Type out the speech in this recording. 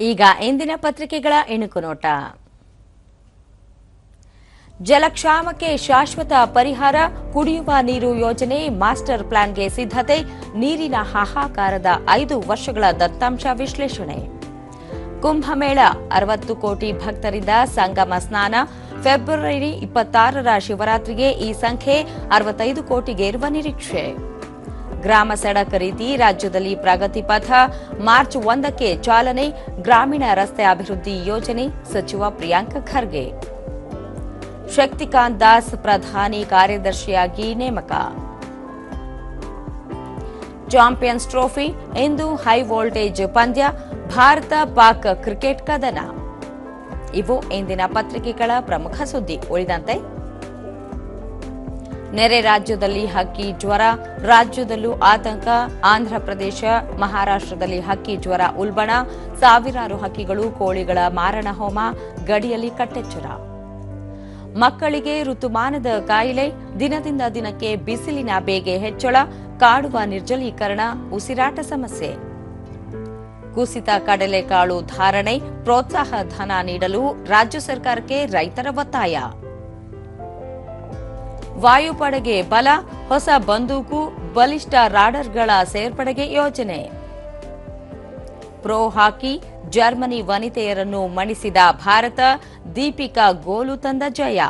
ಈಗ ಇಂದಿನ ಪತ್ರಿಕೆಗಳ ಇಣುಕು ನೋಟ. ಜಲಕ್ಷಾಮಕ್ಕೆ ಶಾಶ್ವತ ಪರಿಹಾರ, ಕುಡಿಯುವ ನೀರು ಯೋಜನೆ, ಮಾಸ್ಟರ್ ಪ್ಲಾನ್ಗೆ ಸಿದ್ಧತೆ, ನೀರಿನ ಹಾಹಾಕಾರದ ಐದು ವರ್ಷಗಳ ದತ್ತಾಂಶ ವಿಶ್ಲೇಷಣೆ. ಕುಂಭಮೇಳ, ಅರವತ್ತು ಕೋಟಿ ಭಕ್ತರಿಂದ ಸಂಗಮ ಸ್ನಾನ, ಫೆಬ್ರವರಿ ಇಪ್ಪತ್ತಾರರ ಶಿವರಾತ್ರಿಗೆ ಈ ಸಂಖ್ಯೆ ಅರವತ್ತೈದು ಕೋಟಿಗೇರುವ ನಿರೀಕ್ಷೆ. ಗ್ರಾಮ ಸಡಕ್ ರೀತಿ ರಾಜ್ಯದಲ್ಲಿ ಪ್ರಗತಿ ಪಥ ಮಾರ್ಚ್ ಒಂದಕ್ಕೆ ಚಾಲನೆ ಗ್ರಾಮೀಣ ರಸ್ತೆ ಅಭಿವೃದ್ಧಿ ಯೋಜನೆ ಸಚಿವ ಪ್ರಿಯಾಂಕ ಖರ್ಗೆ. ಶಕ್ತಿಕಾಂತ್ ದಾಸ್ ಪ್ರಧಾನಿ ಕಾರ್ಯದರ್ಶಿಯಾಗಿ ನೇಮಕ. ಚಾಂಪಿಯನ್ಸ್ ಟ್ರೋಫಿ ಇಂದು ಹೈ ವೋಲ್ಟೇಜ್ ಪಂದ್ಯ ಭಾರತ ಪಾಕ್ ಕ್ರಿಕೆಟ್ ಕದನ. ಇವು ಇಂದಿನ ಪತ್ರಿಕೆಗಳ ಪ್ರಮುಖ ಸುದ್ದಿ. ಉಳಿದಂತೆ ನೆರೆ ರಾಜ್ಯದಲ್ಲಿ ಹಕ್ಕಿ ಜ್ವರ, ರಾಜ್ಯದಲ್ಲೂ ಆತಂಕ, ಆಂಧ್ರಪ್ರದೇಶ, ಮಹಾರಾಷ್ಟ್ರದಲ್ಲಿ ಹಕ್ಕಿ ಜ್ವರ, ಉಲ್ಬಣ, ಸಾವಿರಾರು ಹಕ್ಕಿಗಳು ಕೋಳಿಗಳ ಮಾರಣ ಹೋಮ ಗಡಿಯಲ್ಲಿ ಕಟ್ಟೆಚ್ಚರ. ಮಕ್ಕಳಿಗೆ ಋತುಮಾನದ ಕಾಯಿಲೆ, ದಿನದಿಂದ ದಿನಕ್ಕೆ ಬಿಸಿಲಿನ ಬೇಗೆ ಹೆಚ್ಚಳ, ಕಾಡುವ ನಿರ್ಜಲೀಕರಣ, ಉಸಿರಾಟ ಸಮಸ್ಯೆ. ಕುಸಿತ ಕಡಲೆಕಾಳು ಧಾರಣೆ, ಪ್ರೋತ್ಸಾಹ ಧನ ನೀಡಲು ರಾಜ್ಯ ಸರ್ಕಾರಕ್ಕೆ ರೈತರ ಒತ್ತಾಯ. ವಾಯುಪಡೆಗೆ ಬಲ, ಹೊಸ ಬಂದೂಕು, ಬಲಿಷ್ಠ ರಾಡರ್ಗಳ ಸೇರ್ಪಡೆಗೆ ಯೋಜನೆ. ಪ್ರೋ ಹಾಕಿ ಜರ್ಮನಿ ವನಿತೆಯರನ್ನು ಮಣಿಸಿದ ಭಾರತ ದೀಪಿಕಾ ಗೋಲು ತಂದ ಜಯ.